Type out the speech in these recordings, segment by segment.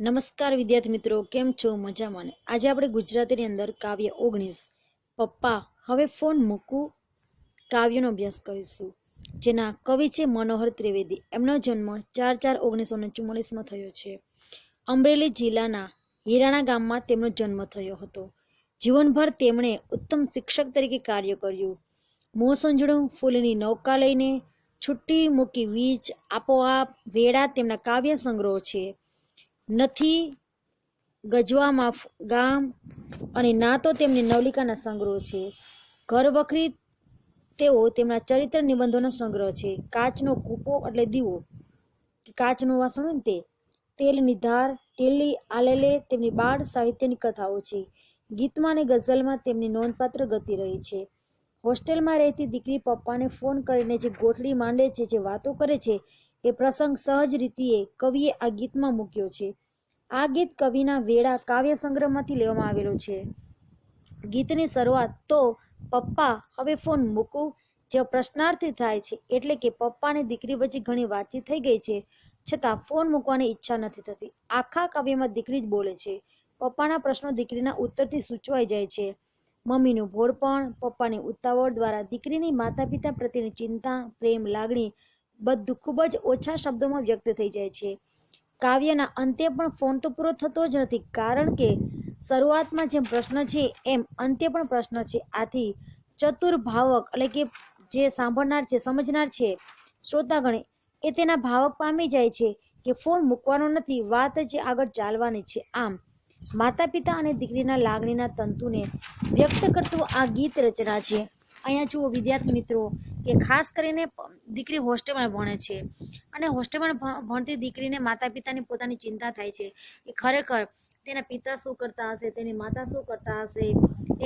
નમસ્કાર વિદ્યાર્થી મિત્રો, કેમ છો? મજામાં ને? આજે આપણે ગુજરાતીની અંદર કાવ્ય ઓગણીસ. પપ્પા, હવે ફોન મૂકું. કાવ્યનો અભ્યાસ કરીશું. જેના કવિ છે મનોહર ત્રિવેદી. એમનો જન્મ ચાર ચાર ઓગણીસો ને ચુમ્માલીસમાં થયો છે. અમરેલી જિલ્લાના હિરાણા ગામમાં તેમનો જન્મ થયો હતો. જીવનભર તેમણે ઉત્તમ શિક્ષક તરીકે કાર્ય કર્યું. મોસંજણું ફૂલની નૌકા લઈને છુટ્ટી મૂકી વીજ આપોઆપ વેળા તેમના કાવ્ય સંગ્રહો છે. નથી ગજવામાં ગામ અને ના તો તેમની નવલિકાના સંગ્રહો છે. ઘર વખરી તેઓ તેમના ચરિત્ર નિબંધોનો સંગ્રહ છે. કાચનો કૂપો એટલે દીવો. કાચનું વાસણ તે. તેલની ધાર ટેલી આલેલે તેમની બાળ સાહિત્યની કથાઓ છે. ગીતમાં અને ગઝલમાં તેમની નોંધપાત્ર ગતિ રહી છે. હોસ્ટેલમાં રહેતી દીકરી પપ્પાને ફોન કરીને જે ગોઠડી માંડે છે, જે વાતો કરે છે એ પ્રસંગ સહજ રીતિએ કવિએ આ ગીતમાં મૂક્યો છે. આ ગીત કવિના વેળા કાવ્ય સંગ્રહમાંથી લેવામાં આવેલો છે. ગીતની શરૂઆત તો, પપ્પા, હવે ફોન મૂકું. જે પ્રશ્નાર્થી થાય છે, એટલે કે પપ્પાની દીકરી વચ્ચે ઘણી વાતચીત થઈ ગઈ છે. છતાં ફોન મૂકવાની ઈચ્છા નથી થતી. આખા કાવ્યમાં દીકરી જ બોલે છે. પપ્પાના પ્રશ્નો દીકરીના ઉત્તરથી સૂચવાઈ જાય છે. મમ્મીનું ભોળપણ, પપ્પાની ઉતાવળ દ્વારા દીકરીની માતા પિતા પ્રત્યેની ચિંતા, પ્રેમ, લાગણી બધું ખૂબ જ ઓછા શબ્દોમાં વ્યક્ત થઈ જાય છે. કાવ્યના અંતે પણ ફોન તો પૂરો થતો જ નથી, કારણ કે શરૂઆતમાં જેમ પ્રશ્ન છે, એમ અંતે પણ પ્રશ્ન છે. આથી ચતુર ભાવક એટલે કે જે સાંભળનાર છે, સમજનાર છે, શ્રોતાગણ એ તેના ભાવક પામી જાય છે કે ફોન મૂકવાનો નથી, વાત જ આગળ ચાલવાની છે. આમ માતા પિતા અને દીકરીના લાગણીના તંતુને વ્યક્ત કરતું આ ગીત રચના છે. અહીંયા જુઓ વિદ્યાર્થી મિત્રો, કે ખાસ કરીને દીકરી હોસ્ટેલમાં ભણે છે. અને હોસ્ટેલમાં ભણતી દીકરીને માતા પિતાની પોતાની ચિંતા થાય છે કે ખરેખર તેના પિતા શું કરતા હશે, તેની માતા શું કરતા હશે,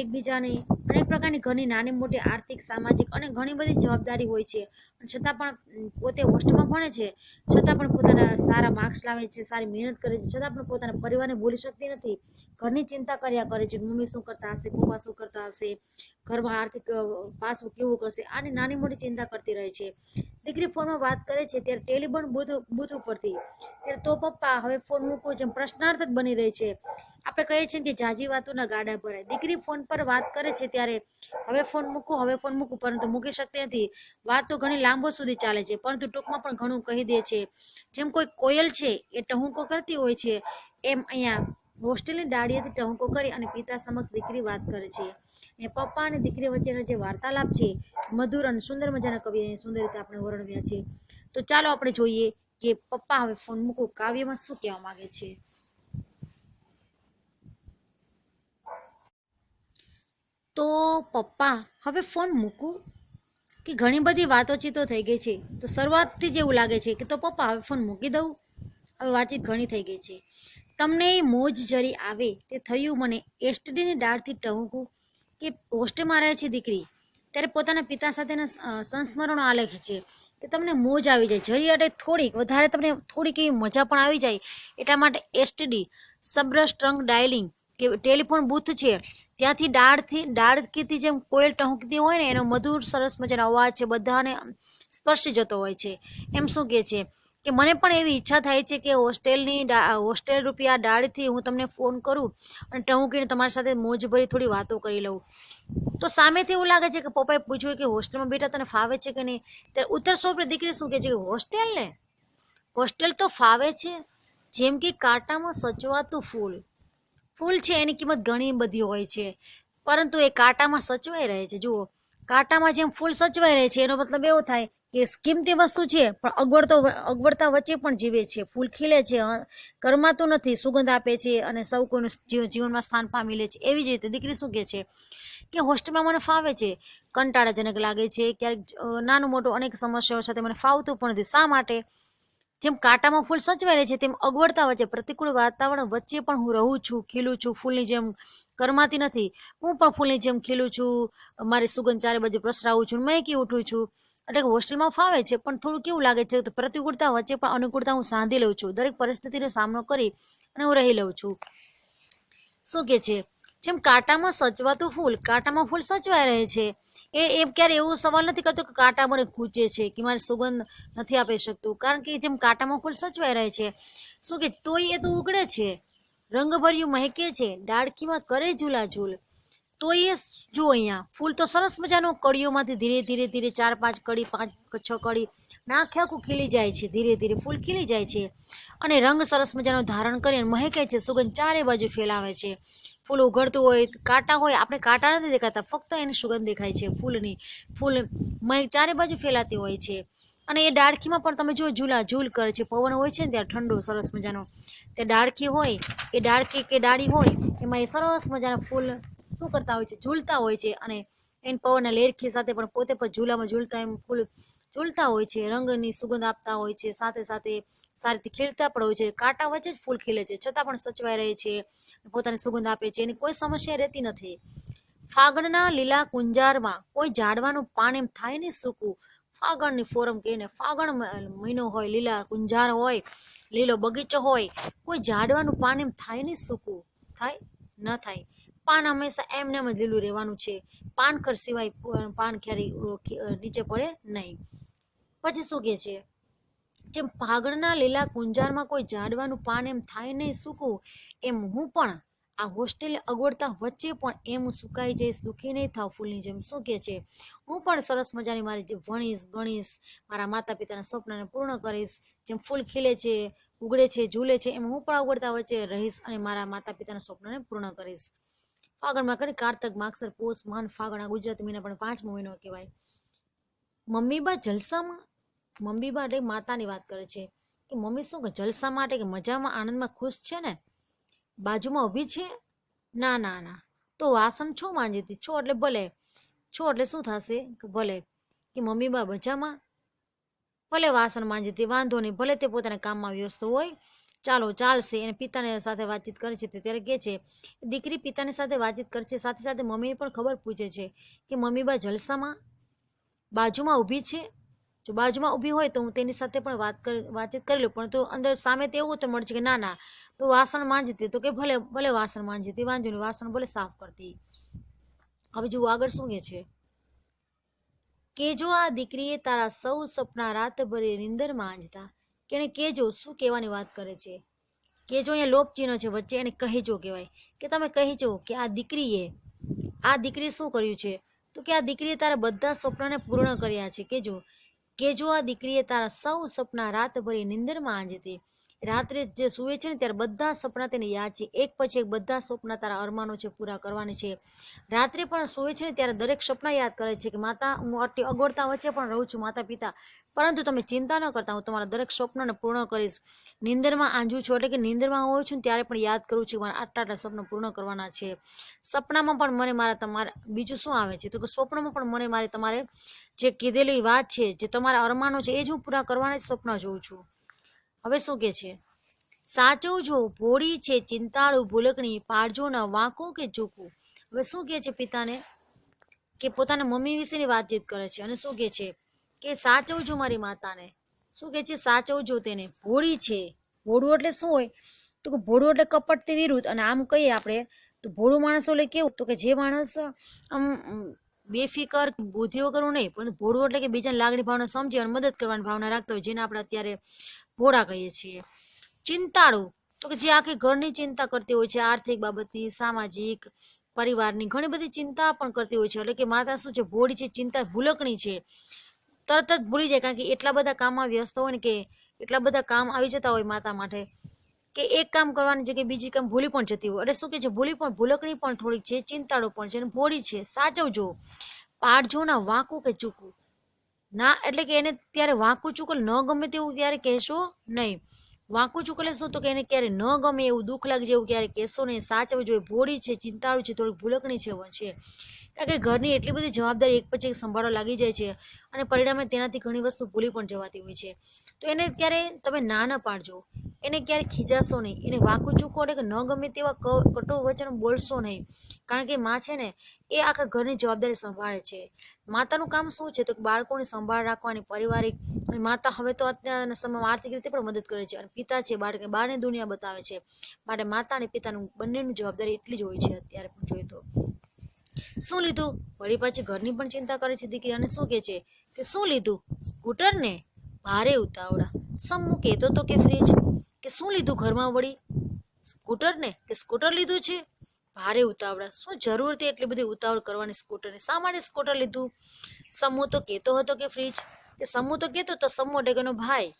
એકબીજાની અનેક પ્રકારની ઘરની નાની મોટી આર્થિક, સામાજિક અને ઘણી બધી જવાબદારી હોય છે. છતાં પણ પોતે હોસ્ટેલમાં ભણે છે, છતાં પણ પોતાના સારા માર્ક્સ લાવે છે, સારી મહેનત કરે છે, છતાં પણ પોતાના પરિવારને ભૂલી શકતી નથી. ઘરની ચિંતા કર્યા કરે છે. મમ્મી શું કરતા હશે? પપ્પા શું કરતા હશે? ઘરમાં આર્થિક પાસું કેવું કરશે આની નાની મોટી ચિંતા કરતી રહે છે. દીકરી ફોનમાં વાત કરે છે. ત્યારે ટેલિફોન બૂથ બૂથ ઉપરથી. ત્યારે તો પપ્પા હવે ફોન મૂકો જેમ પ્રશ્નાર્થ જ બની રહે છે. આપણે કહીએ છીએ કે જાજી વાતોના ગાડા ભરાય. દીકરી ફોન પર વાત કરે છે ત્યારે હવે ફોન મૂકું, હવે ફોન મૂકું. પરંતુ મૂકી શકતી નથી. વાત તો ઘણી લાંબો સુધી ચાલે છે. પરંતુ ટૂંકમાં પણ ઘણું કહી દે છે. જેમ કોઈ કોયલ છે, એ ટહુકો કરતી હોય છે, એમ અહીંયા હોસ્ટેલની ડાળીએથી ટહુકો કરી અને પિતા સમક્ષ દીકરી વાત કરે છે. એ પપ્પા અને દીકરી વચ્ચેનો જે વાર્તાલાપ છે, મધુર અને સુંદર મજાના કવિએ સુંદર રીતે આપણે વર્ણવ્યા છે. તો ચાલો આપણે જોઈએ કે પપ્પા હવે ફોન મૂકું, કાવ્યમાં શું કહેવા માંગે છે? તો પપ્પા, હવે ફોન મૂકું? કે ઘણી બધી વાતોચીતો થઈ ગઈ છે. તો શરૂઆતથી જ એવું લાગે છે કે તો પપ્પા, હવે ફોન મૂકી દઉં? હવે વાતચીત ઘણી થઈ ગઈ છે. તમને એ મોજ જરી આવે તે થયું મને. એસટીડીની ડાળથી ટહુકું કે હોસ્ટેલમાં રહે છે દીકરી. ત્યારે પોતાના પિતા સાથેના સંસ્મરણો આલેખે છે. કે તમને મોજ આવી જાય. જરી અટે થોડીક, વધારે તમને થોડીક એવી મજા પણ આવી જાય. એટલા માટે એસટીડી સબ્ર સ્ટ્રંગ ડાયલિંગ કે ટેલિફોન બૂથ છે. ત્યાંથી ડાળથી, ડાળકીથી જેમ કોયલ ટહુકતી હોય ને, એનો મધુર, સરસ મજાનો અવાજ છે. બધાને સ્પર્શી જતો હોય છે. એમ શું કહે છે? કે મને પણ એવી ઈચ્છા થાય છે કે હોસ્ટેલની હોસ્ટેલ રૂપિયા ડાળથી હું તમને ફોન કરું અને ટહુકીને તમારી સાથે મોજભરી થોડી વાતો કરી લઉં. તો સામેથી એવું લાગે છે કે પપ્પાએ પૂછ્યું કે હોસ્ટેલમાં બેટા તને ફાવે છે કે નહીં? ત્યારે ઉત્તર સોપરે દીકરી શું કહે છે કે હોસ્ટેલ ને હોસ્ટેલ તો ફાવે છે, જેમ કે કાંટામાં સચવાતું ફૂલ. ફૂલ છે એની કિંમત ઘણી બધી હોય છે, પરંતુ એ કાંટામાં સચવાઈ રહે છે. જુઓ, કાંટામાં જેમ ફૂલ સચવાઈ રહે છે, એનો મતલબ એવો થાય કે કિંમતી વસ્તુ છે, પણ અગવડતો અગવડતા વચ્ચે પણ જીવે છે. ફૂલ ખીલે છે કરમાતું નથી, સુગંધ આપે છે અને સૌ કોઈનું જીવ- જીવનમાં સ્થાન પામી લે છે. એવી જ રીતે દીકરી શું કહે છે કે હોસ્ટેલમાં મને ફાવે છે, કંટાળાજનક લાગે છે, ક્યારેક નાનું મોટું અનેક સમસ્યાઓ સાથે મને ફાવતું પણ નથી. શા માટે? જેમ કાંટામાં ફૂલ સચવાઈ રહે છે, તેમ અગવડતા વચ્ચે પ્રતિકૂળ વાતાવરણ વચ્ચે પણ હું રહું છું, ખીલું છું, ફૂલની જેમ કરમાતી નથી. હું પણ ફૂલની જેમ ખીલું છું, મારી સુગંધ ચારે બાજુ પ્રસરાવું છું મહેકી ઉઠું છું? એટલે હોસ્ટેલમાં ફાવે છે, પણ થોડું કેવું લાગે છે તો પ્રતિકૂળતા વચ્ચે પણ અનુકૂળતા હું સાંધી લઉં છું. દરેક પરિસ્થિતિનો સામનો કરી અને હું રહી લઉં છું. શું કે છે? જેમ કાંટામાં સચવાતું ફૂલ, કાંટામાં ફૂલ સચવાઈ રહે છે. એ એ ક્યારે એવું સવાલ નથી કરતો કે કાંટા મને ખૂંચે છે કે મારી સુગંધ નથી આપી શકતું. કારણ કે જેમ કાંટામાં ફૂલ સચવાઈ રહે છે, શું કે તોય એ તો ઉગડે છે. રંગભર્યું મહેકે છે, ડાળખીમાં કરે ઝૂલા ઝૂલ તો એ જો અહીંયા, ફૂલ તો સરસ મજાનો કળીઓમાંથી ધીરે ધીરે ધીરે ચાર પાંચ કળી, પાંચ છ કળી નાખે આખું ખીલી જાય છે, ધીરે ધીરે ફૂલ ખીલી જાય છે. અને રંગ સરસ મજાનો ધારણ કરી અને મહેકે છે, સુગંધ ચારે બાજુ ફેલાવે છે. ફૂલ ઉઘડતું હોય, કાંટા હોય, આપણે કાંટા નથી દેખાતા, ફક્ત એની સુગંધ દેખાય છે ફૂલની. ફૂલ મહેક ચારે બાજુ ફેલાતી હોય છે. અને એ ડાળખીમાં પણ તમે જો ઝૂલા ઝૂલ કરે છે. પવન હોય છે ને ત્યાં ઠંડો, સરસ મજાનો. તે ડાળખી હોય, એ ડાળખી કે ડાળી હોય, એમાં એ સરસ મજાના ફૂલ શું કરતા હોય છે? ઝૂલતા હોય છે. અને એન પવનના લેરખી સાથે પણ પોતે પણ ઝૂલામાં ઝૂલતા એમ ફૂલ ઝૂલતા હોય છે, રંગની સુગંધ આપતા હોય છે, સાથે સાથે સારી રીતે ખીલતા પણ હોય છે. કાંટા વચ્ચે જ ફૂલ ખીલે છે, છતાં પણ સચવાઈ રહે છે પોતાની સુગંધ આપે છે. એની કોઈ સમસ્યા રહેતી નથી. ફાગણના લીલા કુંજારમાં કોઈ ઝાડવાનું પાન એમ થાય ને સૂકું. ફાગણની ફોરમ કહીને ફાગણ મહિનો હોય, લીલા કુંજાર હોય, લીલો બગીચો હોય, કોઈ ઝાડવાનું પાન એમ થાય ને સૂકું. થાય? ન થાય. પાન હંમેશા એમને એમ જ લીલું રહેવાનું છે. પાનખર સિવાય પાન ક્યારેય નીચે પડે નહીં. પછી શું કહે છે? જેમ પાગળના લીલા કુંજારમાં કોઈ ઝાડવાનું પાન એમ થાય નહીં સૂકું, એમ હું પણ આ હોસ્ટેલે અગવડતા વચ્ચે પણ એમ સુકાઈ જઈશ, દુઃખી નહીં થાવ ફૂલની જેમ. શું કહે છે? હું પણ સરસ મજાની મારી જે ભણીશ, ગણીશ, મારા માતા પિતાના સ્વપ્નને પૂર્ણ કરીશ, જેમ ફૂલ ખીલે છે, ઉગડે છે, ઝૂલે છે, એમ હું પણ અગવડતા વચ્ચે રહીશ અને મારા માતા પિતાના સ્વપ્નને પૂર્ણ કરીશ. ફાગણમાં કરી કારતક, માગસર પોષ માન, ફાગણ આ ગુજરાતી મહિના પણ પાંચમો મહિનો કહેવાય. મમ્મી બા જલસામાં મમ્મી બા એટલે માતાની વાત કરે છે કે મમ્મી શું કે જલસા માટે કે મજામાં, આનંદમાં ખુશ છે ને? બાજુમાં ઊભી છે? ના ના ના. તો વાસણ છો માંજીતી છો એટલે ભલે. છો એટલે શું થશે? કે ભલે. કે મમ્મી બા મજામાં? ભલે વાસણ માંજીતી વાંધો નહીં. ભલે તે પોતાના કામમાં વ્યસ્ત હોય ચાલો ચાલશે. એને પિતાને સાથે વાતચીત કરે છે. તે ત્યારે કહે છે, દીકરી પિતાની સાથે વાતચીત કરે છે. સાથે સાથે મમ્મીને પણ ખબર પૂછે છે કે મમ્મી બા જલસામાં બાજુમાં ઊભી છે? જો બાજુમાં ઊભી હોય તો હું તેની સાથે પણ વાત કર, વાતચીત કરી લઉં. પણ તો અંદર સામે તો એવું તો મળે છે કે ના ના, તો વાસણ માંજતી તો કે ભલે ભલે વાસણ માંજતી, વાંધો નહીં, વાસણ ભલે સાફ કરતી. હવે જુઓ આગળ શું કહે છે. કે જો આ દીકરીએ તારા સૌ સપના રાતભરે નિંદર માંજતા કેણે કહેજો શું કહેવાની વાત કરે છે. કેજો અહીંયા લોપ ચિહ્ન છે વચ્ચે એને કહેજો કહેવાય. કે તમે કહેજો કે આ દીકરીએ આ દીકરીએ શું કર્યું છે? તો કે આ દીકરીએ તારા બધા સ્વપ્નને પૂર્ણ કર્યા છે. કેજો કેજો આ દીકરીએ તારા સૌ સપના રાતભરી નિંદરમાં આંજતી. રાત્રે જે સૂવે છે ને ત્યારે બધા સપના તેને યાદ છે. એક પછી એક બધા સપના તારા અરમાનો છે પૂરા કરવાની છે. રાત્રે પણ સૂવે છે ને ત્યારે દરેક સપના યાદ કરે છે કે માતા, હું આટલી અગવડતા વચ્ચે પણ રહું છું માતા પિતા પરંતુ તમે ચિંતા ન કરતા, હું તમારા દરેક સ્વપ્નને પૂર્ણ કરીશ. નિંદરમાં આંજું છું એટલે કે નિંદરમાં હોઉં છું ત્યારે પણ યાદ કરું છું મારા આટલા આટલા સ્વપ્ન પૂર્ણ કરવાના છે. સપનામાં પણ મને મારા તમારા, બીજું શું આવે છે? તો કે સ્વપ્નમાં પણ મને મારે તમારે જે કીધેલી વાત છે, જે તમારા અરમાનો છે, એ જ હું પૂરા કરવાના જ સ્વપ્ન જોઉં છું. હવે શું કે છે? સાચવજો ભોળી છે, ચિંતાળુ ભૂલકણી પાડજો ન વાંકો કે ચૂકું હવે શું કહે છે પિતાને? કે પોતાના મમ્મી વિશેની વાતચીત કરે છે. અને શું કહે છે? કે સાચવજો મારી માતાને? શું કહે છે? સાચવજો તેને ભોળી છે. ભોળું એટલે શું હોય? તો કે ભોળું એટલે કપટથી વિરુદ્ધ. અને આમ કહીએ આપણે, તો ભોળું માણસ એટલે કેવું? તો કે જે માણસ આમ બેફિકર બુદ્ધિ વગરનું નહીં, પણ ભોળું એટલે કે બીજાની લાગણી ભાવના સમજી અને મદદ કરવાની ભાવના રાખતા હોય, જેને આપણે અત્યારે ભોળા કહીએ છીએ. ચિંતાળુ. તો કે જે આખી ઘરની ચિંતા કરતી હોય છે, આર્થિક બાબતની, સામાજિક, પરિવારની ઘણી બધી ચિંતા પણ કરતી હોય છે. એટલે કે માતા શું છે, ભોળી છે, ચિંતા ભૂલકણી છે. તરત જ ભૂલી જાય કારણ કે એટલા બધા કામમાં વ્યસ્ત હોય ને કે એટલા બધા કામ આવી જતા હોય માતા માટે કે એક કામ કરવાની જગ્યાએ બીજી કામ ભૂલી પણ જતી હોય. એટલે શું કે છે, ભૂલી પણ, ભૂલકણી પણ થોડીક છે, ચિંતાળુ પણ છે અને ભોળી છે. સાચવજો. પાડજો ના વાંકું કે ચૂકું ના, એટલે કે એને ત્યારે વાંકું ચૂકલ ન ગમે તેવું ત્યારે કહેશો નહીં. વાંકું ચૂકલે શું? તો કે એને ક્યારે ન ગમે એવું દુઃખ લાગે જેવું ક્યારે કહેશો નહીં. સાચવું જોઈએ ભોળી છે, ચિંતાળુ છે, થોડીક ભૂલકણી છે છે. કારણ કે ઘરની એટલી બધી જવાબદારી એક પછી એક સંભાળવા લાગી જાય છે. અને પરિણામે તેનાથી ઘણી વસ્તુ ભૂલી પણ જવાતી હોય છે. તો એને ક્યારે તમે ના ના પાડજો. એને ક્યારે ખીજાશો નહીં. એને વાંકું ચૂકો એટલે ન ગમે તેવા કટુ વચન બોલશો નહીં. કારણ કે માં છે ને, એ આખા ઘરની જવાબદારી સંભાળે છે. માતાનું કામ શું છે? તો બાળકોની સંભાળ રાખવાની, પારિવારિક અને માતા હવે તો અત્યારના સમયમાં આર્થિક રીતે પણ મદદ કરે છે. અને પિતા છે બાળકને બહારની દુનિયા બતાવે છે. માટે માતા અને પિતાનું બંનેનું જવાબદારી એટલી જ હોય છે અત્યારે પણ જોઈએ તો. શું લીધું? વળી પાછી ઘરની પણ ચિંતા કરે છે દીકરી અને શું કહે છે? કે શું લીધું? સ્કૂટર ને ભારે ઉતાવળા. સમૂહ કહેતો તો કે ફ્રીજ કે શું લીધું ઘરમાં વળી? સ્કૂટર ને કે સ્કૂટર લીધું છે? ભારે ઉતાવળા. શું જરૂર હતી એટલી બધી ઉતાવળ કરવાની સ્કૂટરને? શા માટે સ્કૂટર લીધું? સમૂહ તો કહેતો હતો કે ફ્રીજ કે સમૂહ તો કહેતો તો સમૂહ એટલે કે ભાઈ.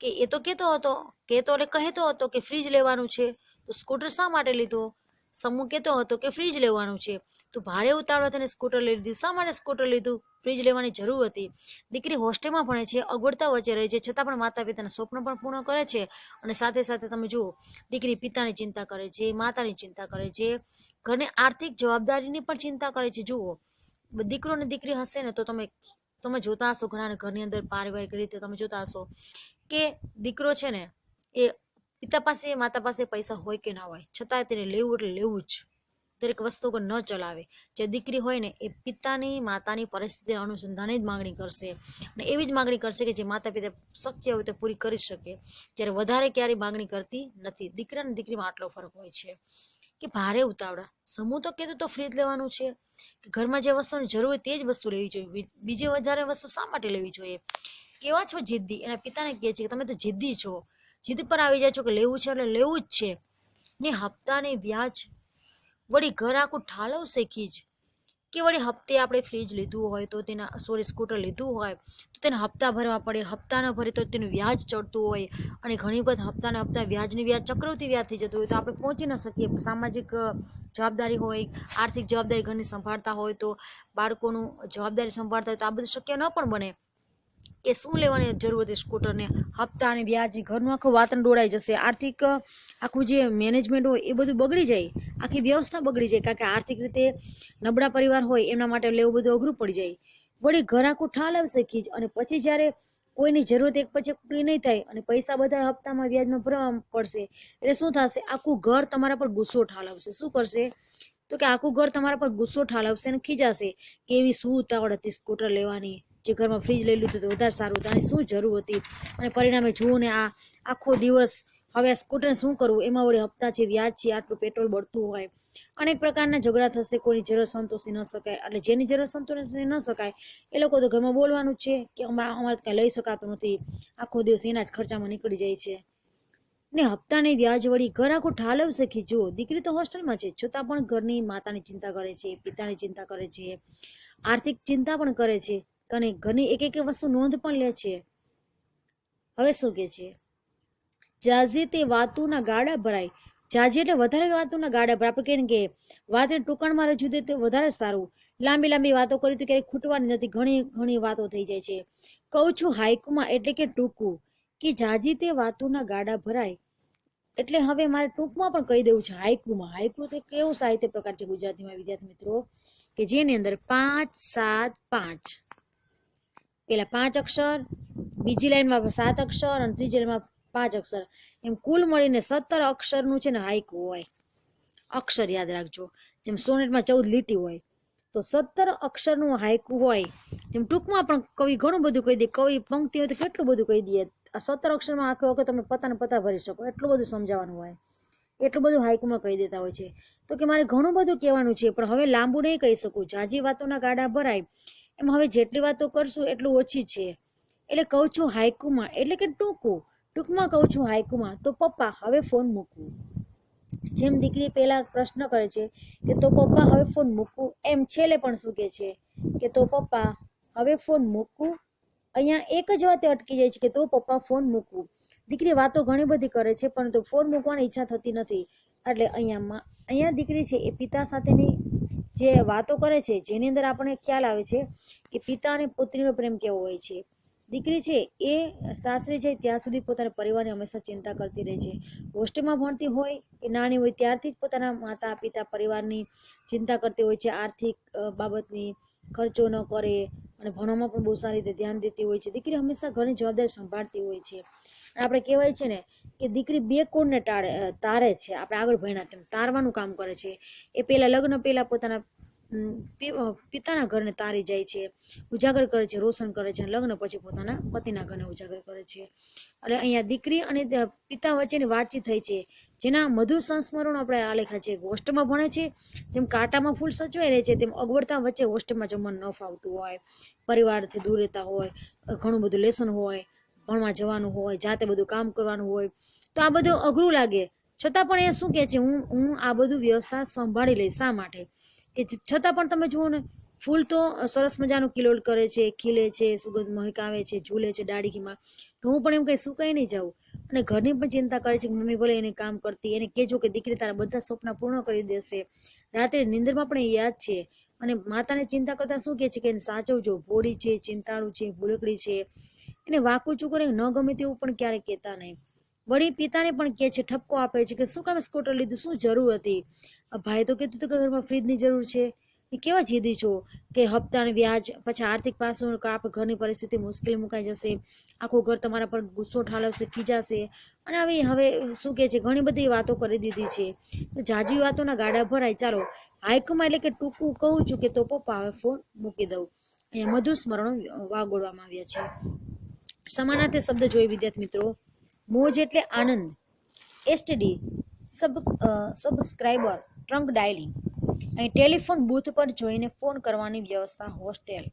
કે એ તો કહેતો હતો. કહેતો એટલે કહેતો હતો કે ફ્રીજ લેવાનું છે. તો સ્કૂટર શા માટે લીધો? સમૂહ કહેતો હતો કે ફ્રીજ લેવાનું છે. તો ભારે ઉતાવળા તેને સ્કૂટર લઈ લીધું. શા માટે સ્કૂટર લીધું? ફ્રીજ લેવાની જરૂર હતી. દીકરી હોસ્ટેલમાં ભણે છે, અગવડતા વચ્ચે રહે છે, છતાં પણ માતા પિતાના સ્વપ્ન પણ પૂર્ણ કરે છે. અને સાથે સાથે તમે જુઓ, દીકરી પિતાની ચિંતા કરે છે, માતાની ચિંતા કરે છે, ઘરની આર્થિક જવાબદારીની પણ ચિંતા કરે છે. જુઓ, દીકરો અને દીકરી હશે ને તો તમે તમે જોતા હશો ઘણા ઘરની અંદર પારિવારિક રીતે તમે જોતા હશો કે દીકરો છે ને એ પિતા પાસે માતા પાસે પૈસા હોય કે ના હોય. છતાં તેને લેવું એટલે લેવું જ. દરેક વસ્તુ ન ચલાવે. જે દીકરી હોય ને, એ પિતાની, માતાની પરિસ્થિતિ અનુસંધાને જ માંગણી કરશે. અને એવી જ માંગણી કરશે કે જે માતા પિતા શક્ય હોય તે પૂરી કરી શકે. જ્યારે વધારે ક્યારેય માંગણી કરતી નથી. દીકરા અને દીકરીમાં આટલો ફરક હોય છે. કે ભારે ઉતાવળા. સમૂહ તો કીધું તો ફ્રી જ લેવાનું છે. કે ઘરમાં જે વસ્તુની જરૂર હોય તે જ વસ્તુ લેવી જોઈએ. બીજી વધારે વસ્તુ શા માટે લેવી જોઈએ? કેવા છો જિદ્દી? એના પિતાને કહે છે કે તમે તો જિદ્દી છો. જીદ પર આવી જાય છો કે લેવું છે એટલે લેવું જ છે. ને હપ્તાને વ્યાજ વળી ઘર આખું ઠાલવશે કીજ કે વળી હપ્તે આપણે ફ્રીજ લીધું હોય તો તેના સોરી સ્કૂટર લીધું હોય તો તેને હપ્તા ભરવા પડે. હપ્તા ન ભરે તો તેનું વ્યાજ ચડતું હોય અને ઘણી વખત હપ્તાના હપ્તા વ્યાજની વ્યાજ ચક્રવતી વ્યાજ થઈ જતું હોય તો આપણે પહોંચી ન શકીએ. સામાજિક જવાબદારી હોય, આર્થિક જવાબદારી ઘરની સંભાળતા હોય તો બાળકોનું જવાબદારી સંભાળતા હોય તો આ બધું શક્ય ન પણ બને. કે શું લેવાની જરૂર હતી સ્કૂટરને હપ્તા અને વ્યાજ ઘરનું આખું વાતન દોડાઈ જશે. આર્થિક આખું જે મેનેજમેન્ટ હોય એ બધું બગડી જાય. આખી વ્યવસ્થા બગડી જાય. કારણ કે આર્થિક રીતે નબળા પરિવાર હોય એમના માટે લેવું બધું અઘરું પડી જાય. વળી ઘર આખું ઠાલવશે ખીજ. અને પછી જ્યારે કોઈની જરૂરત એક પછી પૂરી નહીં થાય અને પૈસા બધા હપ્તામાં વ્યાજમાં ભરવા પડશે, એટલે શું થશે? આખું ઘર તમારા પર ગુસ્સો ઠાલવશે શું કરશે? તો કે આખું ઘર તમારા પર ગુસ્સો ઠાલવશે અને ખીજાશે કે એવી શું ઉતાવળ હતી સ્કૂટર લેવાની? જે ઘરમાં ફ્રીજ લઈ લીધું તો વધારે સારું હતું. શું જરૂર હતી? અને પરિણામે જુઓ ને આ આખો દિવસ હવે આ સ્કૂટરને શું કરવું? એમાં વળી હપ્તા છે, વ્યાજ છે, આટલું પેટ્રોલ બળતું હોય. અનેક પ્રકારના ઝઘડા થશે, કોઈની જરૂર સંતોષી ન શકાય. એટલે જેની જરૂર સંતોષી ન શકાય, એ લોકો તો ઘરમાં બોલવાનું છે કે અમારે કાંઈ લઈ શકાતું નથી. આખો દિવસ એના જ ખર્ચામાં નીકળી જાય છે. ને હપ્તાની વ્યાજ વળી ઘર આખું ઠાલવશે કે જુઓ, દીકરી તો હોસ્ટેલમાં છે, છતાં પણ ઘરની માતાની ચિંતા કરે છે, પિતાની ચિંતા કરે છે, આર્થિક ચિંતા પણ કરે છે. અને ઘણી એક એક વસ્તુ નોંધ પણ લે છે. હવે શું કે છે? જાઝી તે વાતુના ગાડા ભરાય. જાજી એટલે વધારે વાતોના ગાડા ભરાય. આપણે કે વાતને ટૂંકાણમાં રજૂ દે તો વધારે સારું. લાંબી લાંબી વાતો કરી તો ક્યારેય ખૂટવાની નથી. ઘણી ઘણી વાતો થઈ જાય છે. કહું છું હાઈકુમાં એટલે કે ટૂંકું કે જાજી તે વાતોના ગાડા ભરાય. એટલે હવે મારે ટૂંકમાં પણ કહી દેવું છે હાઈકુમાં. હાઈકુ તો કેવું સાહિત્ય પ્રકાર છે ગુજરાતીમાં, વિદ્યાર્થી મિત્રો, કે જેની અંદર પાંચ સાત પાંચ. પેલા પાંચ અક્ષર, બીજી લાઈનમાં સાત અક્ષર અને ત્રીજી લાઈનમાં પાંચ અક્ષર. એમ કુલ મળીને સત્તર અક્ષરનું છે ને હાઈકુ હોય. અક્ષર યાદ રાખજો. જેમ સોનેટમાં ચૌદ લીટી હોય. તો સત્તર અક્ષરનું હાઈકુ હોય. જેમ ટૂંકમાં પણ કવિ ઘણું બધું કહી દે. કવિ પંક્તિ હોય તો કેટલું બધું કહી દે. આ સત્તર અક્ષરમાં આખો વખત તમે પતાને પતા ભરી શકો. એટલું બધું સમજાવવાનું હોય. એટલું બધું હાઈકુમાં કહી દેતા હોય છે. તો કે મારે ઘણું બધું કહેવાનું છે, પણ હવે લાંબુ નહીં કહી શકું. જાજી વાતોના ગાડા ભરાય. એમ હવે જેટલી વાતો કરશું એટલું ઓછી છે. એટલે કહું છું હાઈકુમાં, એટલે કે ટૂંકું, ટૂંકમાં કહું છું હાઈકુમાં, તો પપ્પા હવે ફોન મૂકવું જેમ દીકરી પહેલા પ્રશ્ન કરે છે કે તો પપ્પા હવે ફોન મૂકવું એમ છેલ્લે પણ શું કહે છે કે તો પપ્પા હવે ફોન મૂકવું અહીંયા એક જ વાતે અટકી જાય છે કે તો પપ્પા ફોન મૂકવું દીકરી વાતો ઘણી બધી કરે છે, પરંતુ ફોન મૂકવાની ઈચ્છા થતી નથી. એટલે અહીંયા માં- અહીંયા દીકરી છે એ પિતા સાથેની જે વાતો કરે છે, જેની અંદર આપણને ખ્યાલ આવે છે કે પિતા અને પુત્રીનો પ્રેમ કેવો હોય છે. દીકરી છે, એ સાસરે જાય ત્યાં સુધી પોતાના પરિવારની હંમેશા ચિંતા કરતી રહે છે. હોસ્ટેલમાં ભણતી હોય કે નાની હોય ત્યારથી જ પોતાના માતા પિતા પરિવારની ચિંતા કરતી હોય છે, આર્થિક બાબતની ખર્ચો ન કરે અને ભણવામાં પણ બહુ સારી રીતે ધ્યાન દેતી હોય છે. દીકરી હંમેશા ઘણી જવાબદારી સંભાળતી હોય છે. આપણે કહેવાય છે ને કે દીકરી બે કોણને ટાળે તારે છે. આપણે આગળ ભણ્યા તેમ તારવાનું કામ કરે છે. એ પહેલાં લગ્ન પહેલાં પોતાના પિતાના ઘરને તારી જાય છે, ઉજાગર કરે છે, રોશન કરે છે લગ્ન પછી પોતાના પતિના ઘરને ઉજાગર કરે છે. એટલે અહીંયા દીકરી અને પિતા વચ્ચેની વાતચીત થઈ છે. જેના મધુર સંસ્મરણો આપણે આલેખા છે. હોસ્ટેલમાં ભણે છે, જેમ કાંટામાં ફૂલ સચવાઈ રહે છે, તેમ અગવડતા વચ્ચે હોસ્ટેલમાં જમવાનું ન ફાવતું હોય. પરિવારથી દૂર રહેતા હોય ઘણું બધું લેસન હોય, ભણવા જવાનું હોય, જાતે બધું કામ કરવાનું હોય, તો આ બધું અઘરું લાગે. છતાં પણ એ શું કહે છે? હું હું આ બધું વ્યવસ્થા સંભાળી લઈશ. શા માટે? કે છતાં પણ તમે જુઓ ને, ફૂલ તો સરસ મજાનું કિલોલ કરે છે, ખીલે છે, સુગંધ મહેકાવે છે, ઝૂલે છે ડાળીમાં તો હું પણ એમ કંઈ સુકાઈ નહીં જાઉં. અને ઘરની પણ ચિંતા કરે છે કે મમ્મી ભલે એને કામ કરતી, એને કહેજો કે દીકરી તારા બધા સપના પૂર્ણ કરી દેશે. રાત્રે નિંદરમાં પણ એ યાદ છે. અને માતાને ચિંતા કરતા શું કહે છે કે એને સાચવજો. ભોળી છે, ચિંતાળુ છે, ભૂલકડી છે. એને વાકું ચૂકરે ન ગમે તેવું પણ ક્યારેય કહેતા નહીં. વળી પિતાને પણ કહે છે, ઠપકો આપે છે કે શું કામ સ્કૂટર લીધું, શું જરૂર હતી? ભાઈ તો કીધું હતું કે ઘરમાં ફ્રીજની જરૂર છે. એ કેવા જીદી છો કે હપ્તાને વ્યાજ, પછી આર્થિક પાસું કાપ, ઘરની પરિસ્થિતિ મુશ્કેલ મુકાઈ જશે, આખું ઘર તમારા પર ગુસ્સો ઠાલવશે, ખીજાશે. અને હવે હવે શું કહે છે, ઘણી બધી વાતો કરી દીધી છે. જાજી વાતોના ગાડા ભરાય. ચાલો, હાઈકમાં એટલે કે ટૂંકું કહું છું કે તો પપ્પા હવે ફોન મૂકી દઉં. અહીંયા મધુર સ્મરણો વાગોળવામાં આવ્યા છે. સમાનાર્થે શબ્દ જોઈ વિદ્યાર્થી મિત્રો મોજ એટલે આનંદ. STD sub subscriber trunk dialling અહીં ટેલિફોન બૂથ પર જોઈને ફોન કરવાની વ્યવસ્થા હોસ્ટેલ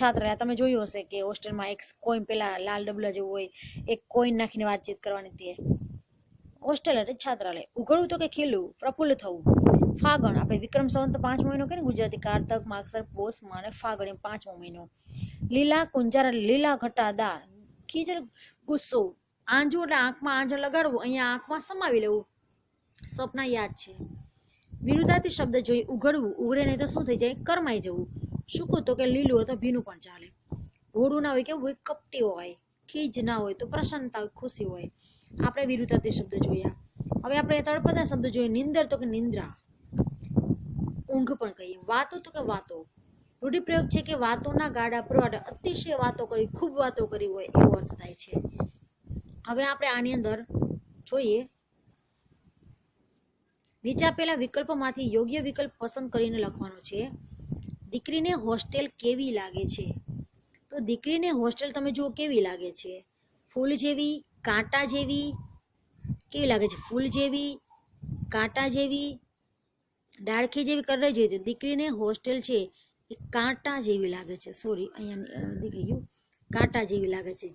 છાત્રાલય તમે જોયું હશે કે હોસ્ટેલમાં એક કોઈન પેલા લાલ ડબલા જેવું હોય, એક કોઈન નાખીને વાતચીત કરવાની તે. હોસ્ટેલ એટલે છાત્રાલય. ઉઘડવું તો કે ખીલું પ્રફુલ્લ થવું. ફાગણ. આપણે વિક્રમ સંવંત પાંચમો મહિનો કે ગુજરાતી કારતક, માગસર પોષમાં માને ફાગણ એમ પાંચમો મહિનો. લીલા કુંજાર, લીલા ઘટાદાર. ખીજર ગુસ્સો. આંજુ એટલે આંખમાં આંજણ લગાડવું, અહીંયા આંખમાં સમાવી લેવું. સપના યાદ છે. વિરુદ્ધાર્થી શબ્દ જોઈ ઉઘડવું, ઉઘડે નહીં તો શું થઈ જાય? કરમાઈ જવું. સૂકું તો કે લીલું હોય તો ભીનું પણ ચાલે. ઘોડું ના હોય કેવું હોય? કપટી હોય. ખીજ ના હોય તો પ્રસન્નતા હોય, ખુશી હોય. આપણે વિરુદ્ધાર્થી શબ્દ જોયા. હવે આપણે તળપદા શબ્દ જોઈએ. નિંદર તો કે નિંદ્રા. ઊંઘ પણ કહીએ. વાતો તો કે વાતો. રૂઢિપ્રયોગ છે કે વાતોના ગાડા પુરવાટા અતિશય વાતો કરી, ખૂબ વાતો કરી હોય એવો અર્થ થાય છે. હવે આપણે આની અંદર જોઈએ. નીચે આપેલા વિકલ્પોમાંથી યોગ્ય વિકલ્પ પસંદ કરીને લખવાનો છે. દીકરીને હોસ્ટેલ કેવી લાગે છે? તો દીકરીને હોસ્ટેલ તમે જુઓ કેવી લાગે છે? ફૂલ જેવી, કાંટા જેવી, કેવી લાગે છે? ફૂલ જેવી, કાંટા જેવી, ડાળખી જેવી કરી જોઈએ છે. દીકરીને હોસ્ટેલ છે એ કાંટા જેવી લાગે છે. સોરી અહીંયા દેખાઈ ગયું. કાંટા જેવી લાગે છે.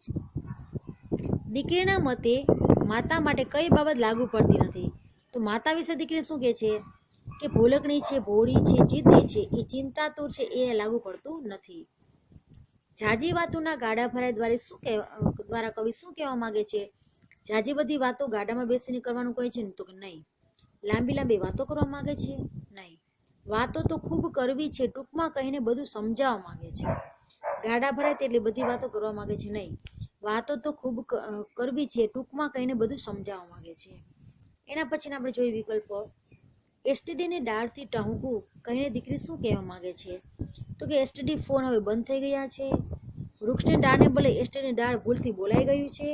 દીકરીના મતે માતા માટે કઈ બાબત લાગુ પડતી નથી. તો માતા વિશે દીકરી શું કહે છે? કે ભોલકણી છે, ભોળી છે જીદ્દી છે, એ ચિંતાતુર છે, એ લાગુ પડતું નથી. જાજી વાતોના ગાડા ભરાય દ્વારા શું કહેવા દ્વારા કવિ શું કહેવા માંગે છે? જાજી બધી વાતો ગાડામાં બેસીને કરવાનું કહે છે ને તો કે નહીં. લાંબી લાંબી વાતો કરવા માંગે છે? નહીં. વાતો તો ખૂબ કરવી છે, ટૂંકમાં કહીને બધું સમજાવવા માગે છે. ગાડા ભરાય તેટલી બધી વાતો કરવા માંગે છે નહીં. વાતો તો ખૂબ કરવી છે, ટૂંકમાં કહીને બધું સમજાવવા માંગે છે. એના પછીના આપણે જોઈએ વિકલ્પો. એસટીડીને ડાળથી ટહુકું કહીને દીકરી શું કહેવા માંગે છે? તો કે એસટીડી ફોન હવે બંધ થઈ ગયા છે. વૃક્ષને ડાળને બદલે એસટીડીની ડાળ ભૂલથી બોલાઈ ગયું છે.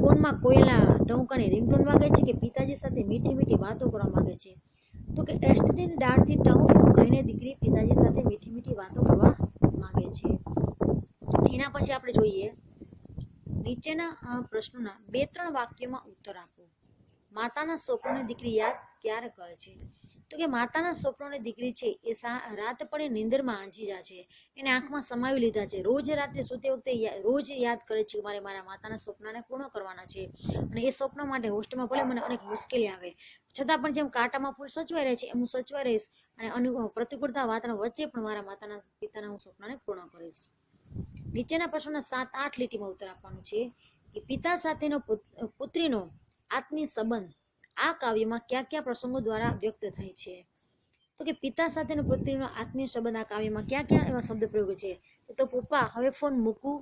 ફોનમાં કોયલા ટહુકાની રિંગટોન માગે છે કે પિતાજી સાથે મીઠી મીઠી વાતો કરવા માગે છે? તો કે એસટીડીની ડાળથી ટહુકું કહીને દીકરી પિતાજી સાથે મીઠી મીઠી વાતો કરવા માંગે છે. એના પછી આપણે જોઈએ નીચેના પ્રશ્નોના બે ત્રણ વાક્યમાં ઉત્તર આપો. માતાના સ્વપ્નોની દીકરી યાદ ક્યારે કરે છે? તો કે માતાના સ્વપ્નોને દીકરી છે એ રાત પડે નિંદરમાં આંચી જાય છે. એને આંખમાં સમાવી લીધા છે. રોજ રાત્રે સૂતી વખતે રોજ યાદ કરે છે મારે મારા માતાના સ્વપ્નને પૂર્ણ કરવાના છે. અને એ સ્વપ્ન માટે હોસ્ટેલમાં ભલે મને અનેક મુશ્કેલી આવે. છતાં પણ જેમ કાંટામાં ફૂલ સચવાઈ રહે છે, એમ હું સચવાઈ રહીશ અને અનુ, પ્રતિકૂળતા વાતાવરણ વચ્ચે પણ મારા માતાના પિતાના હું સ્વપ્નને પૂર્ણ કરીશ. નીચેના પ્રશ્નોના સાત આઠ લીટીમાં ઉત્તર આપવાનો છે કે પિતા સાથેનો પુત્રીનો આત્મીય સંબંધ આ કાવ્યમાં કયા કયા પ્રસંગો દ્વારા વ્યક્ત થાય છે? તો કે પિતા સાથેનો પુત્રીનો આત્મીય સંબંધ આ કાવ્યમાં કયા કયા એવા શબ્દ પ્રયોગ છે? તો પપ્પા, હવે ફોન મૂકું.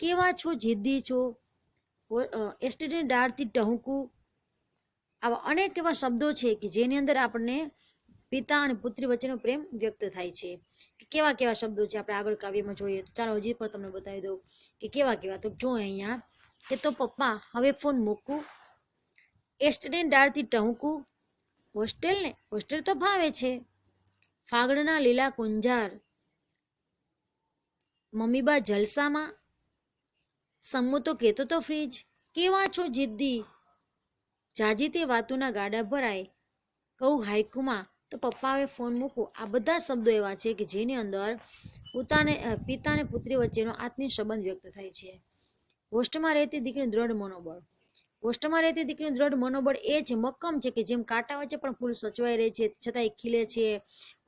કેવા છો? જિદ્દી છો? એસટીડી ડાળથી ટહુકું. આવા અનેક એવા શબ્દો છે કે જેની અંદર આપણને પિતા અને પુત્રી વચ્ચેનો પ્રેમ વ્યક્ત થાય છે. કેવા કેવા શબ્દો છે આપણે આગળ કાવ્યમાં જોઈએ તો ચાલો હજી પણ તમને બતાવી દઉં કે કેવા કેવા તો જો અહીંયા કે તો પપ્પા હવે ફોન મૂકું. એસ્ટડે ડાળથી ટહુકું. હોસ્ટેલ ને? હોસ્ટેલ તો ભાવે છે. ફાગડના લીલા કુંજાર. મમ્મીબા જલસામાં. સમૂહ તો કહેતો તો ફ્રીજ. કેવા છો જિદ્દી? જાજી તે વાતોના ગાડા ભરાય. કહું હાઈકુમાં તો પપ્પા હવે ફોન મૂકું આ બધા શબ્દો એવા છે કે જેની અંદર પોતાને પિતા અને પુત્રી વચ્ચેનો આત્મીય સંબંધ વ્યક્ત થાય છે. હોસ્ટેલમાં રહેતી દીકરીનું દ્રઢ મનોબળ. હોસ્ટેલમાં રહેતી દીકરીનું દ્રઢ મનોબળ એ છે મક્કમ છે કે જેમ કાંટા વચ્ચે પણ ફૂલ સચવાઈ રહે છે, છતાંય ખીલે છે,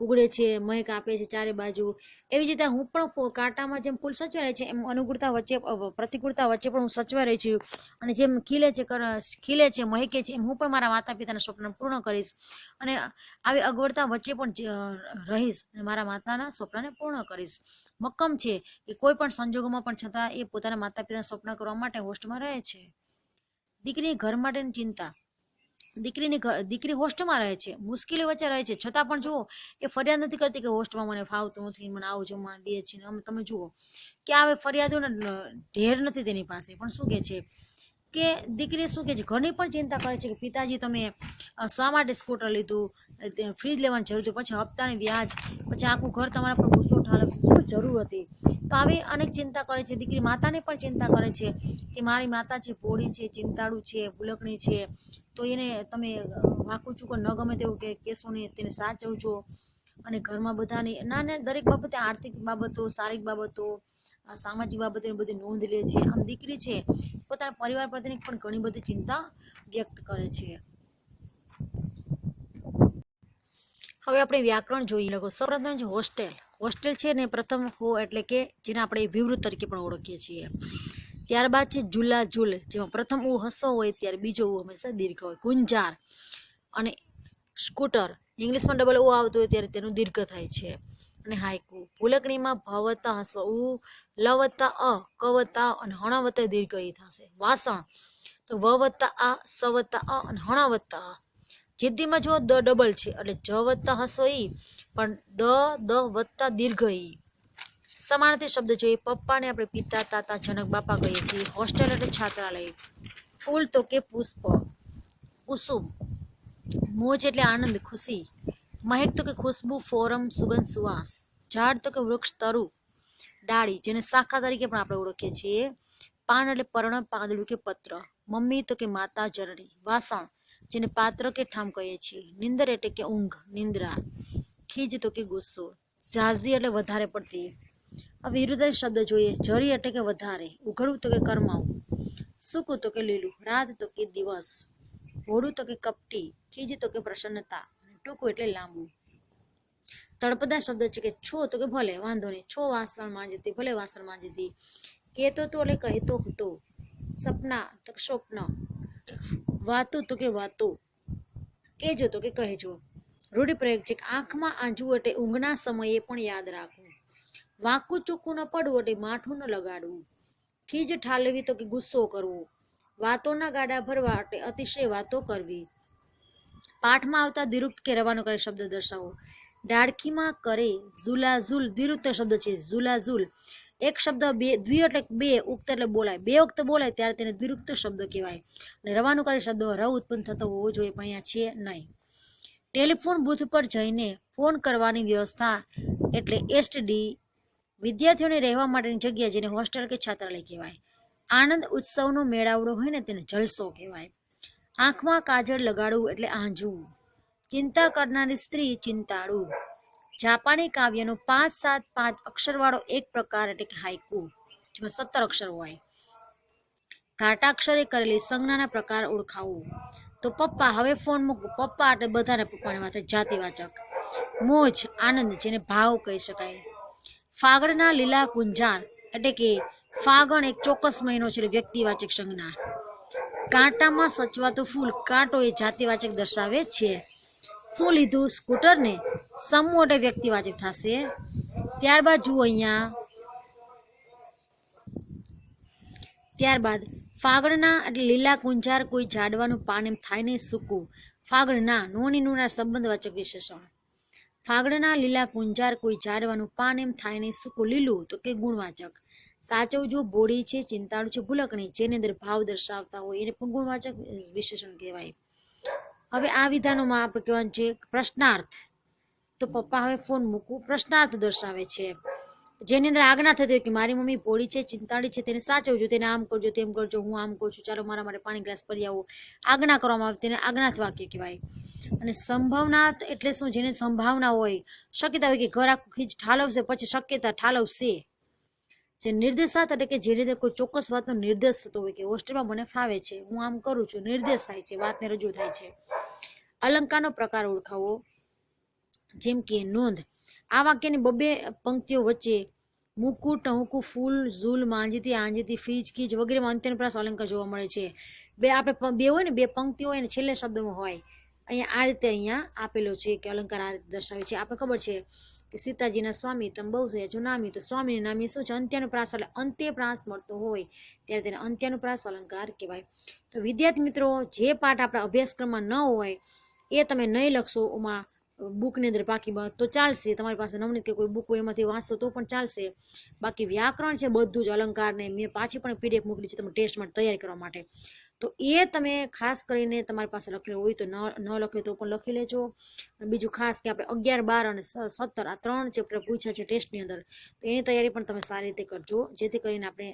ઉગડે છે મહેક આપે છે ચારે બાજુ. એવી જ રીતે હું પણ કાંટામાં જેમ ફૂલ સચવાઈ રહે છે, એમ અનુકૂળતા વચ્ચે પ્રતિકૂળતા વચ્ચે પણ હું સચવાઈ રહી છું. અને જેમ ખીલે છે ખીલે છે મહેકે છે, એમ હું પણ મારા માતા પિતાના સ્વપ્ન પૂર્ણ કરીશ. અને આવી અગવડતા વચ્ચે પણ રહીશ અને મારા માતાના સ્વપ્નને પૂર્ણ કરીશ. મક્કમ છે કે કોઈ પણ સંજોગોમાં પણ છતાં એ પોતાના માતા પિતાના સ્વપ્ન કરવા માટે હોસ્ટમાં રહે છે. દીકરીની ઘર માટેની ચિંતા. દીકરીની દીકરી હોસ્ટમાં રહે છે. મુશ્કેલી વચ્ચે રહે છે. છતાં પણ જુઓ, એ ફરિયાદ નથી કરતી કે હોસ્ટમાં મને ફાવતું નથી, મને આવું જમવાનું દે છે અમે તમે જુઓ કે આવે ફરિયાદોને ઢેર નથી તેની પાસે. પણ શું કે છે? કે દીકરી શું કે છે? ઘરની પણ ચિંતા કરે છે કે પિતાજી તમે શા માટે સ્કૂટર લીધું? ફ્રીજ લેવાની જરૂર હતી. પછી હપ્તાને વ્યાજ, પછી આખું ઘર તમારા પર ગુસ્સો ઠાલવશે શું જરૂર હતી? તો આવી અનેક ચિંતા કરે છે. દીકરી માતાને પણ ચિંતા કરે છે કે મારી માતા છે, ભોળી છે, ચિંતાળુ છે, ભૂલકણી છે. તો એને તમે વાંકું ચૂકો ન ગમે તેવું કે કેસો નહીં તેને સાચવજો અને ઘરમાં બધાની ના ના, દરેક બાબતે આર્થિક બાબતો, શારીરિક બાબતો સામાજિક બાબતોની બધી નોંધ લે છે. આમ દીકરી છે, પોતાના પરિવાર પ્રત્યેની પણ ઘણી બધી ચિંતા વ્યક્ત કરે છે. હવે આપણે વ્યાકરણ જોઈએ. લોકો સૌપ્રથમ છે હોસ્ટેલ. હોસ્ટેલ છે ને પ્રથમ હો એટલે કે જેને આપણે વિવૃત તરીકે પણ ઓળખીએ છીએ. ત્યારબાદ છે જુલા જુલ જેમાં પ્રથમ ઉ હસો હોય, ત્યારે બીજો ઉ હંમેશા દીર્ઘ હોય. ગુંજાર અને સ્કૂટર. ઇંગ્લિશમાં ડબલ ઓ આવતું હોય ત્યારે તેનું દીર્ઘ થાય છે. અને હાઈકુ ભૂલકણીમાં ભવતા હસો ઉ, લવતા અ, કવતા અને હણવતા દીર્ઘ ઈ થશે. વાસણ, તો વવતા આ, સવતા અ અને હણવતા અ. જિદ્દીમાં જો દ ડબલ છે, એટલે જ વત્તા હસો ઈ, પણ દ દ વત્તા દીર્ઘ ઈ. સમાનાર્થી શબ્દ જોઈએ. પપ્પાને આપણે પિતા, તાતા, જનક, બાપા કહીએ છીએ. હોસ્ટેલ એટલે છાત્રાલય. ફૂલ તો કે પુષ્પ. કુસુમ. મોજ એટલે આનંદ ખુશી મહેક તો કે ખુશ્બુ ફોરમ સુગંધ સુવાસ ઝાડ તો કે વૃક્ષ તરુ ડાળી જેને શાખા તરીકે પણ આપણે ઓળખીએ છીએ પાન એટલે પર્ણ પાંદડું કે પત્ર મમ્મી તો કે માતા જરણી વાસણ જેને પાત્ર કે ઠામ કહીએ છીએ નિંદર એટલે કે ઊંઘ નિંદ્રા ખીજ તો કે ગુસ્સો ઝાઝી એટલે વધારે પડતી આ વિરુદ્ધ શબ્દ જોઈએ જરી એટલે કે વધારે ઉઘડવું તો કે કરમાવું સૂકું તો કે લીલું રાત તો કે દિવસ ભોળું તો કે કપટી ખીજ તો કે પ્રસન્નતા ટૂંકું એટલે લાંબુ. તળપદા શબ્દ છે કે છો તો કે ભલે, વાંધો નહીં. છો વાસણ માંજતી, ભલે વાસણ માંજતી. કહેતો તો એટલે કહેતો હતો. સપના તો સ્વપ્ન. વાતો તો કે વાતો. કહેજો તો કે કહેજો. રૂઢિપ્રયોગ છે કે આંખમાં આંજવું એટલે ઊંઘના સમયે પણ યાદ રાખવું. વાંકું ચૂકું ન પડવું એટલે માઠું ન લગાડવું. ખીજ ઠાલવી તો કે ગુસ્સો કરવો. વાતોના ગાડા ભરવા એટલે અતિશય વાતો કરવી. પાઠમાં આવતા દિરુક્ત કે રવાનો કરે શબ્દ દર્શાવો. ડાળખીમાં કરે ઝુલાઝુલ દિરુક્ત શબ્દ છે ઝુલાઝુલ. એક શબ્દ બે, દ્વિ એટલે બે, ઉક્ત એટલે બોલાય. બે વખત બોલાય ત્યારે તેને દ્વિરુક્ત શબ્દ કહેવાય. અને રવાનું કરે શબ્દમાં રવ ઉત્પન્ન થતો હોવો જોઈએ, પણ અહીંયા છે નહીં. ટેલિફોન બૂથ પર જઈને ફોન કરવાની વ્યવસ્થા એટલે એસટીડી વિદ્યાર્થીઓને રહેવા માટેની જગ્યા જેને હોસ્ટેલ કે છાત્રાલય કહેવાય. આનંદ ઉત્સવનો મેળાવડો હોય ને તેને જલસો કહેવાય. આંખમાં કાજળ લગાડવું એટલે આંજવું ચિંતા કરનારી સ્ત્રી ચિંતાળુ. જાપાની કાવ્યનો પાંચ સાત પાંચ અક્ષરવાળો એક પ્રકાર એટલે કે હાઇકુ જેમાં સત્તર અક્ષર હોય. ઘાટાક્ષરે કરેલી સંજ્ઞાના પ્રકાર ઓળખાવું. તો પપ્પા, હવે ફોન મૂકું. પપ્પા એટલે બધાને પપ્પાની વાત જાતિવાચક. મોજ, આનંદ જેને ભાવ કહી શકાય. ફાગડના લીલા કુંજાર એટલે કે ફાગણ એક ચોક્કસ મહિનો છે વ્યક્તિવાચક સંજ્ઞા. કાંટામાં સચવાતું ફૂલ કાંટો એ જાતિવાચક દર્શાવે છે. શું લીધું? સ્કૂટરને સમોટે વ્યક્તિવાચક થશે. ત્યારબાદ જુઓ અહીંયા. ત્યારબાદ ફાગણના એટલે લીલા કુંજાર કોઈ ઝાડવાનું પાન એમ થાય નહીં સૂકું. ફાગણના નોની નુના સંબંધવાચક વિશેષણ. ફાગણના લીલા કુંજાર કોઈ ઝાડવાનું પાન એમ થાય નહીં સૂકું લીલું તો કે ગુણવાચક. સાચવજો બોડી છે, ચિંતાળુ છે, ભૂલકણી જેની અંદર ભાવ દર્શાવતા હોય એને પણ ગુણવાચક વિશેષણ કહેવાય. હવે આ વિધાનોમાં આપણે કહેવાનું છે પ્રશ્નાર્થ. તો પપ્પા હવે ફોન મૂકવું. પ્રશ્નાર્થ દર્શાવે છે. જેની અંદર આજ્ઞા થતી હોય કે મારી મમ્મી ભોળી છે, ચિંતાળી છે, તેને સાચવજો, તેને આમ કરજો, તેમ કરજો, હું આમ કહું છું, ચાલો મારા માટે પાણી ગ્લાસ ભરી આવો. આજ્ઞા કરવામાં આવે તેને આજ્ઞાથ વાક્ય કહેવાય. અને સંભાવનાર્થ એટલે શું? જેને સંભાવના હોય, શક્યતા હોય કે ઘર આખું ખીચ ઠાલવશે, પછી શક્યતા ઠાલવશે. જે નિર્દેશાત એટલે કે જે રીતે કોઈ ચોક્કસ વાતનો નિર્દેશ થતો હોય કે હોસ્ટેલમાં મને ફાવે છે, હું આમ કરું છું, નિર્દેશ થાય છે, વાતને રજૂ થાય છે. અલંકારનો પ્રકાર ઓળખાવો, જેમ કે નોંધ. આ વાક્યની બબે પંક્તિઓ વચ્ચે મૂકું, ટહુકુ, ફૂલ, ઝૂલ, માંજીતી, આંજીતી, ફીજ કીજ વગેરેમાં અંત્યનુપ્રાસ અલંકાર જોવા મળે છે. બે આપણે બે હોય ને, બે પંક્તિઓ હોય ને, છેલ્લે શબ્દમાં હોય. અહીંયા આ રીતે અહીંયા આપેલો છે કે અલંકાર આ રીતે દર્શાવે છે. આપણે ખબર છે કે સીતાજીના સ્વામી, તમે બહુ થયા જો નામી, તો સ્વામીનું નામ શું છે? અંત્યાનુપ્રાસ એટલે અંત્યપ્રાસ મળતો હોય, ત્યારે તેને અંત્યાનુપ્રાસ અલંકાર કહેવાય. તો વિદ્યાર્થી મિત્રો, જે પાઠ આપણા અભ્યાસક્રમમાં ન હોય, એ તમે નહીં લખશો, ઓમાં બુકની અંદર બાકી તો ચાલશે. તમારી પાસે નવનીત કે કોઈ બુક હોય એમાંથી વાંચશો તો પણ ચાલશે. બાકી વ્યાકરણ છે બધું જ અલંકાર ને મેં પાછી પણ પીડીએફ મોકલી છે તમે ટેસ્ટ માટે તૈયારી કરવા માટે. તો એ તમે ખાસ કરીને તમારી પાસે લખેલું હોય તો ન ન લખે તો પણ લખી લેજો. બીજું ખાસ કે આપણે અગિયાર, બાર અને સત્તર આ ત્રણ ચેપ્ટર પૂછ્યા છે ટેસ્ટની અંદર. તો એની તૈયારી પણ તમે સારી રીતે કરજો. જેથી કરીને આપણે